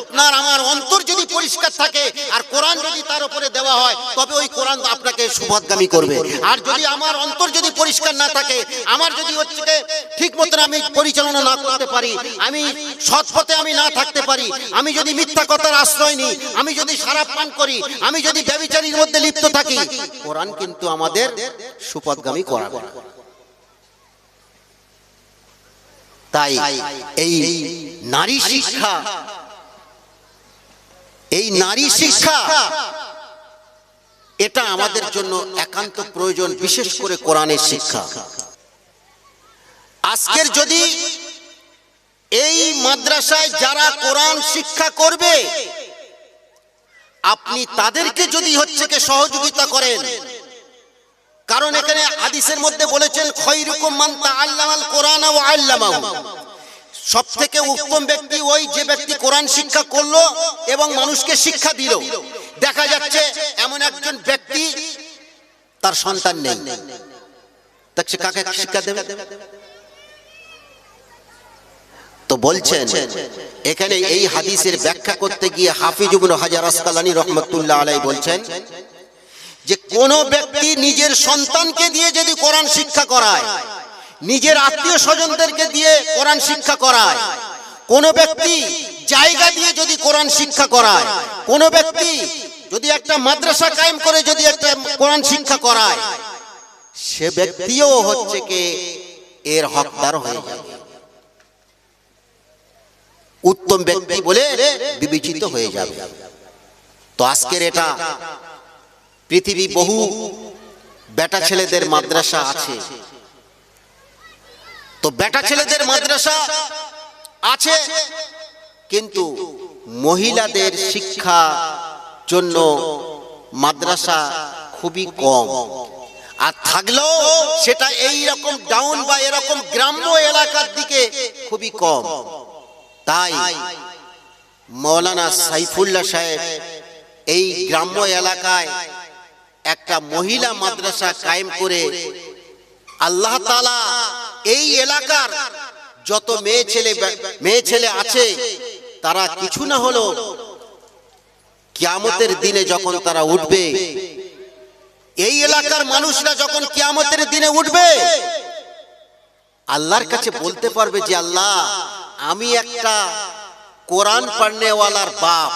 আপনার, আমার অন্তর যদি পরিষ্কার থাকে, আর কোরআন যদি তার উপরে দেওয়া হয়, তবে ওই কোরআন আপনাকে সুভাতগামী করবে আর যদি আমার অন্তর যদি পরিষ্কার না থাকে, আমার যদি হচ্ছে ঠিক মতন আমি পরিচালনা না করতে পারি, আমি সৎ পথে আমি না থাকতে পারি, আমি যদি মিথ্যা কথার আশ্রয় নিই, আমি যদি সারাপ পান করি, আমি যদি ব্যবিচারীর মধ্যে লিপ্ত থাকি, কোরআন কিন্তু আমাদের সুপথগামী করাবে না। তাই এই নারী শিক্ষা এই নারী শিক্ষা এটা আমাদের জন্য একান্ত প্রয়োজন বিশেষ করে কোরআনের শিক্ষা। আজকের যদি এই মাদ্রাসায় যারা কোরআন শিক্ষা করবে আপনি তাদেরকে যদি হচ্ছে কে সহযোগিতা করেন কারণ এখানে হাদিসের মধ্যে বলেছেন খৈরুকুম মান তাআল্লামাল কোরআন ওয়া আল্লামাহু। সব থেকে উত্তম ব্যক্তি ওই যে ব্যক্তি কোরআন শিক্ষা করল এবং মানুষকে শিক্ষা দিল। দেখা যাচ্ছে এমন একজন ব্যক্তি তার সন্তান নেই। কাকে শিক্ষা দেবে? তো বলছেন এখানে এই হাদিসের ব্যাখ্যা করতে গিয়ে হাফিজ ইবনে হাজার আসকালানি রহমতুল্লাহ আলাই বলছেন যে কোন ব্যক্তি নিজের সন্তানকে দিয়ে যদি কোরআন শিক্ষা করায় নিজের আত্মীয় স্বজনদেরকে দিয়ে কোরআন শিক্ষা করায়। কোন ব্যক্তি জায়গা দিয়ে যদি কোরআন শিক্ষা করায়, কোন ব্যক্তি যদি একটা মাদ্রাসা কায়েম করে যদি একটা কোরআন শিক্ষা করায়, সে ব্যক্তিও হচ্ছে কে? এর হকদার হয়ে যাবে। উত্তম ব্যক্তি বলে বিবেচিত হয়ে যাবে। তো আজকের এটা পৃথিবী বহু বেটা ছেলেদের মাদ্রাসা আছে। তো বেটা ছেলেদের মাদ্রাসা আছে কিন্তু মহিলাদের শিক্ষা জন্য মাদ্রাসা খুবই কম। আর থাকলেও সেটা এই রকম ডাউন বা এরকম গ্রাম্য এলাকার দিকে খুবই কম। তাই মৌলানা সাইফুল্লাহ সাহেব এই গ্রাম্য এলাকায় একটা মহিলা মাদ্রাসা কায়েম করে আল্লাহ তালা এই এলাকার যত মেয়ে ছেলে মেয়ে ছেলে আছে, তারা কিছু না হলো কিয়ামতের দিনে যখন তারা উঠবে, এই এলাকার মানুষরা যখন কিয়ামতের দিনে উঠবে, আল্লাহর কাছে বলতে পারবে যে, আল্লাহ, আমি একটা কোরআন পড়নেওয়ালার বাপ।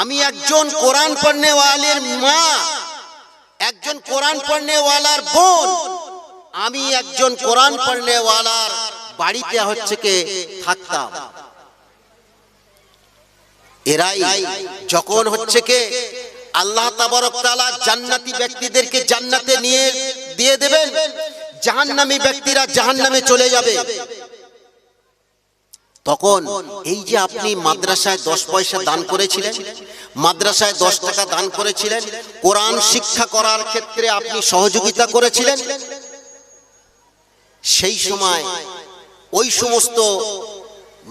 আমি একজন কোরআন পড়নেওয়ালের মা। একজন কোরআন পড়নেওয়ালার বোন। আমি একজন কোরআন পড়নেওয়ালার বাড়িতে হচ্ছে কে থাকতাম। এরাই যখন হচ্ছে কে আল্লাহ তাবারক তাআলা জান্নাতি ব্যক্তিদেরকে জান্নাতে নিয়ে দিয়ে দেবেন, জাহান্নামী ব্যক্তিরা জাহান্নামে চলে যাবে। তখন এই যে আপনি মাদ্রাসায় দশ পয়সা দান করেছিলেন, মাদ্রাসায় দশ টাকা দান করেছিলেন, কোরআন শিক্ষা করার ক্ষেত্রে আপনি সহযোগিতা করেছিলেন সেই সময় ওই সমস্ত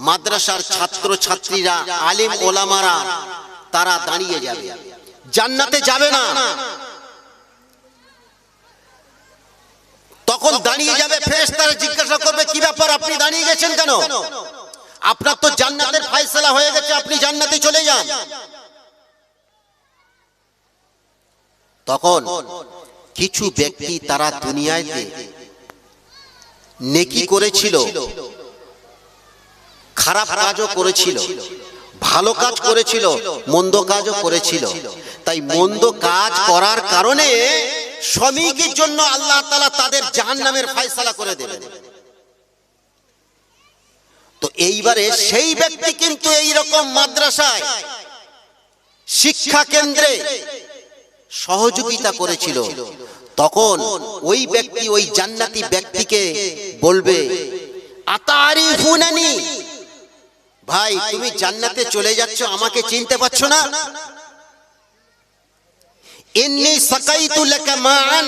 মাদ্রাসার ছাত্র ছাত্রীরা আলিম ওলামারা, তারা দাঁড়িয়ে যাবে। জান্নাতে যাবে না। তখন দাঁড়িয়ে যাবে ফেরেস তারা জিজ্ঞাসা করবে, কি ব্যাপার, আপনি দাঁড়িয়ে গেছেন কেন? আপনার তো জান্নাতের ফাইসলা হয়ে গেছে, আপনি জান্নাতে চলে যান। তখন কিছু ব্যক্তি তারা দুনিয়াতে নেকি করেছিল খারাপ কাজও করেছিল ভালো কাজ করেছিল মন্দ কাজও করেছিল। তাই মন্দ কাজ করার কারণে শ্রমিকের জন্য আল্লাহ তালা তাদের জাহান নামের ফায়সালা করে দেবেন। তো এইবারে সেই ব্যক্তি কিন্তু এই রকম মাদ্রাসায় শিক্ষা কেন্দ্রে সহযোগিতা করেছিল। তখন ওই ব্যক্তি ওই জান্নাতি ব্যক্তিকে বলবে ভাই তুমি জান্নাতে চলে যাচ্ছ আমাকে চিনতে পারছ না? ইন্নি সাকাইতু লাকা মাআন।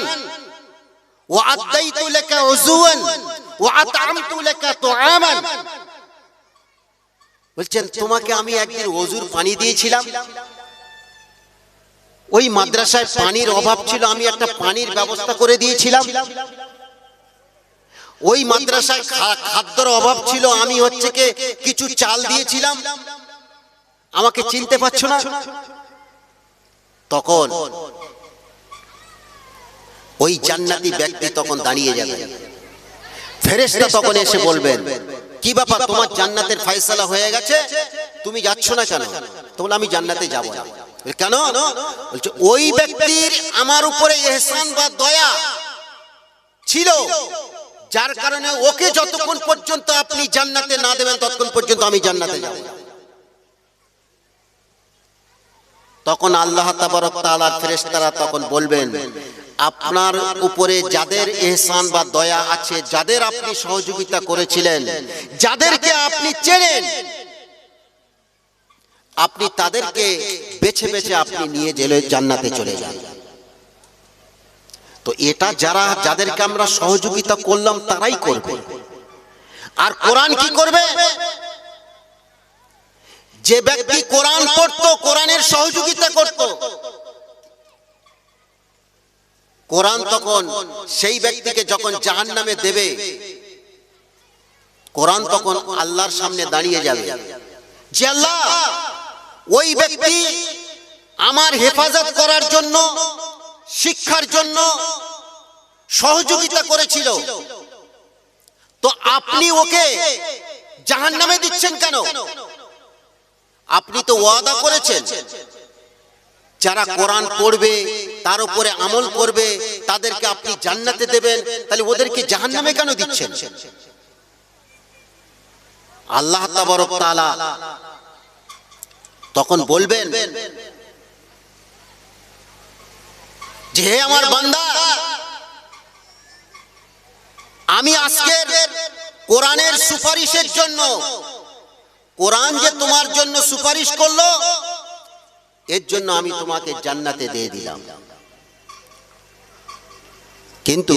ওয়া আদাইতু লাকা উজুয়ান ওয়া আতআমতু লাকা তুআমান। বলছেন তোমাকে আমি একদিন ওজুর পানি দিয়েছিলাম। ওই মাদ্রাসায় পানির অভাব ছিল, আমি একটা পানির ব্যবস্থা করে দিয়েছিলাম। ওই মাদ্রাসায় খাদ্যর অভাব ছিল, আমি হচ্ছে কে কিছু চাল দিয়েছিলাম। আমাকে চিনতে পারছ না? তখন ওই জান্নাতি ব্যক্তি তখন দাঁড়িয়ে যাবে। ফেরেশতা তখন এসে বলবেন, কি ব্যাপার, তোমার জান্নাতের ফয়সালা হয়ে গেছে? তুমি যাচ্ছ না কেন? তখন আমি জান্নাতে যাব না। কেন? বলছে ওই ব্যক্তির আমার উপরে এহসান বা দয়া ছিল। যার কারণে ওকে যতক্ষণ পর্যন্ত আপনি জান্নাতে না দেবেন ততক্ষণ পর্যন্ত আমি জান্নাতে যাব। তখন আল্লাহ তাবারক ফেরেশতারা তখন বলবেন আপনার উপরে যাদের এহসান বা দয়া আছে যাদের আপনি সহযোগিতা করেছিলেন যাদেরকে আপনি চেনেন আপনি তাদেরকে বেছে বেছে আপনি নিয়ে জেলে জান্নাতে চলে যান। তো এটা যারা যাদেরকে আমরা সহযোগিতা করলাম তারাই করবে। আর কোরআন কি করবে? যে ব্যক্তি কোরআন পড়তো কোরআনের সহযোগিতা করত। কোরআন তখন সেই ব্যক্তিকে যখন জাহান নামে দেবে কোরআন তখন আল্লাহর সামনে দাঁড়িয়ে যাবে। যে আল্লাহ ওই ব্যক্তি আমার হেফাজত করার জন্য, শিক্ষার জন্য সহযোগিতা করেছিল। তো আপনি ওকে জাহান নামে দিচ্ছেন কেন? আপনি তো ওয়াদা করেছেন, যারা কোরআন পড়বে, তার উপরে আমল করবে, তাদেরকে আপনি জান্নাতে দেবেন, তাহলে ওদেরকে জাহান্নামে কেন দিচ্ছেন? আল্লাহ তাবারক তখন বলবেন যে, হে আমার বান্দা, আমি আজকের কোরআনের সুপারিশের জন্য, কোরআন যে তোমার জন্য সুপারিশ করল, এর জন্য আমি তোমাকে জান্নাতে দিয়ে দিলাম। কিন্তু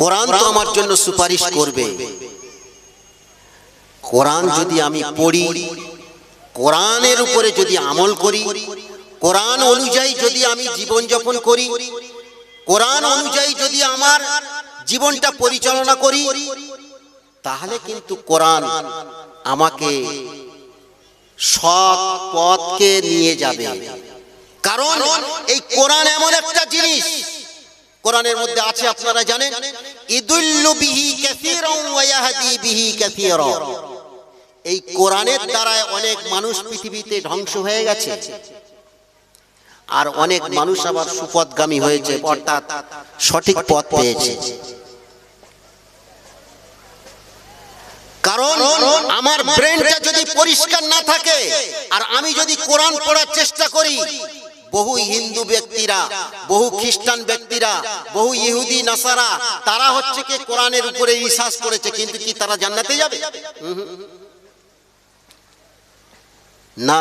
কোরআন তো আমার জন্য সুপারিশ করবে। কোরআন যদি আমি পড়ি কোরআনের উপরে যদি আমল করি, কোরআন অনুযায়ী যদি আমি জীবন যাপন করি, কোরআন অনুযায়ী যদি আমার জীবনটা পরিচালনা করি, তাহলে কিন্তু কোরআন আমাকে সৎ পথকে নিয়ে যাবে। কারণ এই কোরআন এমন একটা জিনিস, কোরআনের মধ্যে আছে, আপনারা জানেন, ইদুল্লু বিহি কাসীরান ওয়া ইয়াহদি বিহি কাসীরা। এই কোরআনের দ্বারায় অনেক মানুষ পৃথিবীতে ধ্বংস হয়ে গেছে। আর অনেক মানুষ আবার সুপথগামী হয়েছে অর্থাৎ সঠিক পথ পেয়েছে। কারণ আমার ব্রেনটা যদি পরিষ্কার না থাকে আর আমি যদি কোরআন পড়ার চেষ্টা করি বহু হিন্দু ব্যক্তিরা বহু খ্রিস্টান ব্যক্তিরা বহু ইহুদি নাসারা তারা হচ্ছে কি কোরআনের উপরে রিসার্চ করেছে কিন্তু কি তারা জান্নাতে যাবে। না।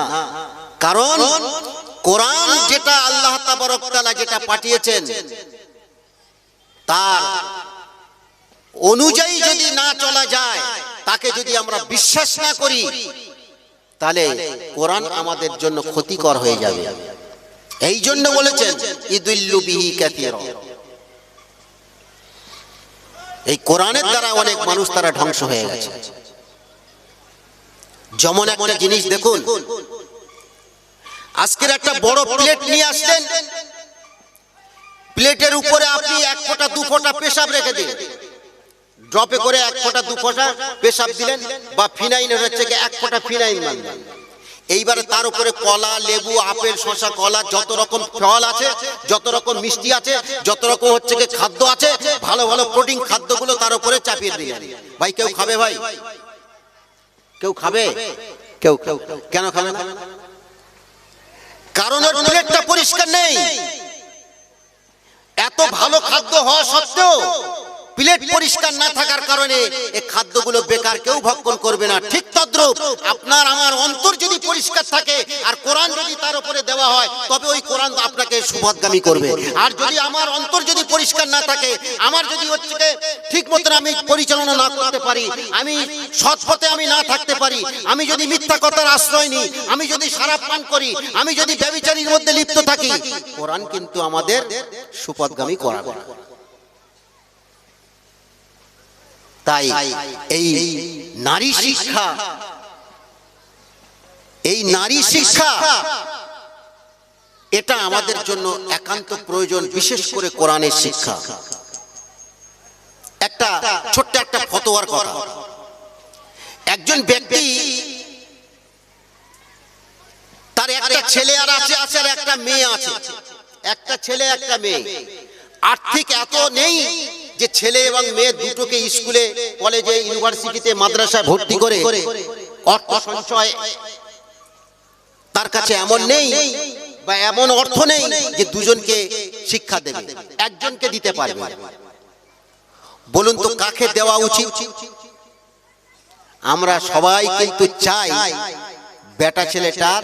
কারণ কোরআন যেটা আল্লাহ তাবারক তাআলা যেটা পাঠিয়েছেন, তার অনুযায়ী যদি না চলা যায়, তাকে যদি আমরা বিশ্বাস না করি, তাহলে কোরআন আমাদের জন্য ক্ষতিকর হয়ে যাবে। এই জন্য বলেছেন, ইদুল্লু বিহি এই কোরআনের দ্বারা অনেক মানুষ তারা ধ্বংস হয়ে গেছে। যেমন একটা জিনিস দেখুন। আজকের একটা বড় প্লেট নিয়ে আসলেন। প্লেটের উপরে আপনি এক ফোঁটা, দু ফোঁটা পেশাব রেখে দিন ড্রপে করে এক ফোঁটা, দু ফোঁটা পেশাব দিলেন বা ফিনাইল হচ্ছে কি এক ফোঁটা ফিনাইল মারলেন। এইবারে তার উপরে কলা, লেবু, আপেল শশা কলা, যত রকম ফল আছে, যত রকম মিষ্টি আছে, যত রকম হচ্ছে কি খাদ্য আছে, ভালো ভালো প্রোটিন খাদ্যগুলো তার উপরে চাপিয়ে দিলেন। ভাই, কেউ খাবে ভাই? কেউ খাবে? কেউ কেউ কেন খাবে না? কারণ ওর প্লেটটা পরিষ্কার নেই। এত ভালো খাদ্য হওয়া সত্ত্বেও প্লেট পরিষ্কার না থাকার কারণে এই খাদ্যগুলো বেকার কেউ ভক্ষণ করবে না। ঠিক তদ্রুপ আপনার আমার অন্তর যদি পরিষ্কার থাকে আর কোরআন যদি তার উপরে দেওয়া হয়, তবে ওই কোরআন আপনাকে সুভদগামী করবে। আর যদি আমার অন্তর যদি পরিষ্কার না থাকে, আমার যদি হচ্ছে ঠিক মতন আমি পরিচালনা না করতে পারি, আমি সৎ পথে আমি না থাকতে পারি, আমি যদি মিথ্যা কথার আশ্রয় নিই, আমি যদি সারাপ পান করি, আমি যদি ব্যবিচারীর মধ্যে লিপ্ত থাকি, কোরআন কিন্তু আমাদের সুপথগামী করাবে না। তাই এই নারী শিক্ষা, এই নারী শিক্ষা, এটা আমাদের জন্য একান্ত প্রয়োজন, বিশেষ করে কোরআনের শিক্ষা। একটা ছোট্ট একটা ফতোয়ার কথা। একজন ব্যক্তি তার একটা ছেলে আর আছে আছে আর একটা মেয়ে আছে। একটা ছেলে, একটা মেয়ে। আর্থিক এত নেই যে ছেলে এবং মেয়ে দুটোকে স্কুলে, কলেজে, ইউনিভার্সিটিতে, মাদ্রাসায় ভর্তি করে, অর্থ সঞ্চয় তার কাছে এমন নেই বা এমন অর্থ নেই যে দুজনকে শিক্ষা দেবে, একজনকে দিতে পারবে। বলুন তো, কাকে দেওয়া উচিত? আমরা সবাই কিন্তু চাই বেটা ছেলেটার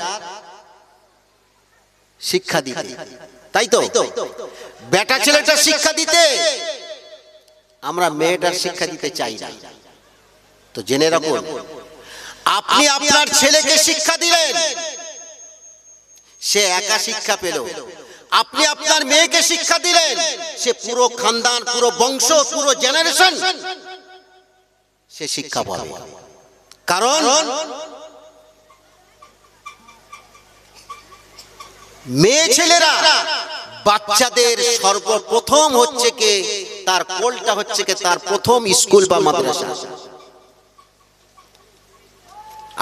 শিক্ষা দিতে। তাই তো? বেটা ছেলেটার শিক্ষা দিতে। আমরা মেয়েটার শিক্ষা দিতে চাই না। তো জেনে রাখুন আপনি আপনার ছেলেকে শিক্ষা দিলেন। সে একা শিক্ষা পেল। আপনি আপনার মেয়েকে শিক্ষা দিলেন। সে পুরো খানদান পুরো বংশ পুরো জেনারেশন সে শিক্ষা পাবে। কারণ মেয়ে ছেলেরা বাচ্চাদের সর্বপ্রথম হচ্ছে কে? তার কোলটা হচ্ছে কি তার প্রথম স্কুল বা মাদ্রাসা।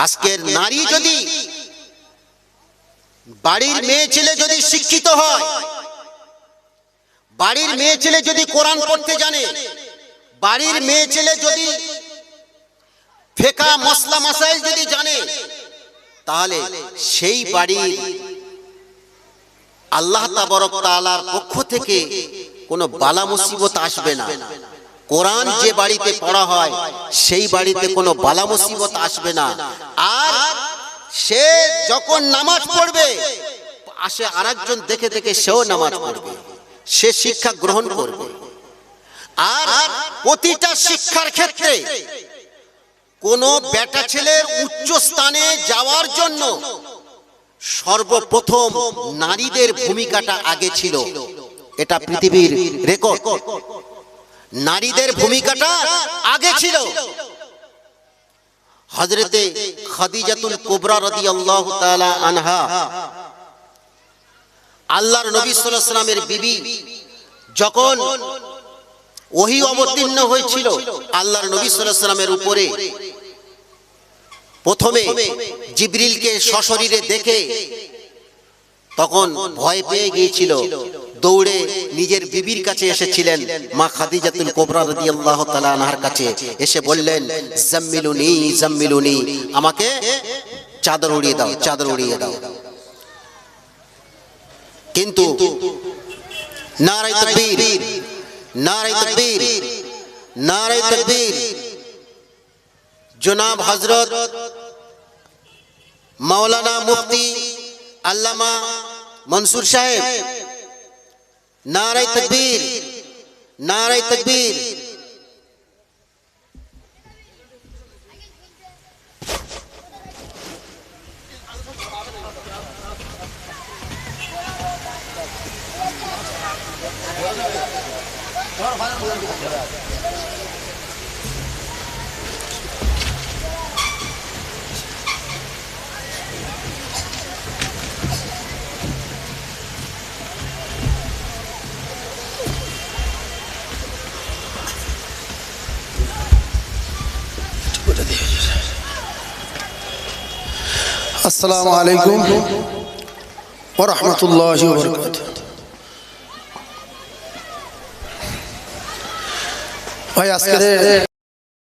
আজকের নারী যদি বাড়ির মেয়ে ছেলে যদি শিক্ষিত হয়, বাড়ির মেয়ে ছেলে যদি কোরআন পড়তে জানে, বাড়ির মেয়ে ছেলে যদি ফেকা মশলা মাসাইল যদি জানে, তাহলে সেই বাড়ির আল্লাহ তাবরক তাআলার পক্ষ থেকে কোনো বালা মুসিবত আসবে না। কোরআন যে বাড়িতে পড়া হয়, সেই বাড়িতে কোনো বালা মুসিবত আসবে না। আর সে যখন নামাজ পড়বে, আসে আরেকজন দেখে দেখে সেও নামাজ পড়বে, সে শিক্ষা গ্রহণ করবে। আর প্রতিটা শিক্ষার ক্ষেত্রে কোন বেটা ছেলের উচ্চ স্থানে যাওয়ার জন্য সর্বপ্রথম নারীদের ভূমিকাটা আগে ছিল। এটা পৃথিবীর রেকর্ড। নারীদের ভূমিকাটা আগে ছিল। হজরতে খাদিজাতুল কোবরা রাদিয়াল্লাহু তাআলা আনহা। আল্লাহর নবী সাল্লামের বিবি যখন ওহী অবতীর্ণ হয়েছিল আল্লাহর নবী সাল্লামের উপরে প্রথমে জিবরিলকে সশরীরে দেখে তখন ভয় পেয়ে গিয়েছিল। দৌড়ে নিজের বিবির কাছে এসেছিলেন মা খাদিজাতুল কোবরা রাদিয়াল্লাহু তাআলা আনহার কাছে। এসে বললেন, জাম্মিলুনি জাম্মিলুনি, আমাকে চাদর উড়িয়ে দাও, চাদর উড়িয়ে দাও। কিন্তু নারাই তাকবীর নারাই তাকবীর নারাই তাকবীর। জনাব হজরত মাওলানা মুফতি আল্লামা মনসুর সাহেব নারাই তকবীর। নারাই তকবীর। আসসালামু আলাইকুম ওয়া রাহমাতুল্লাহি ওয়া বারাকাতুহু ভাই আজকের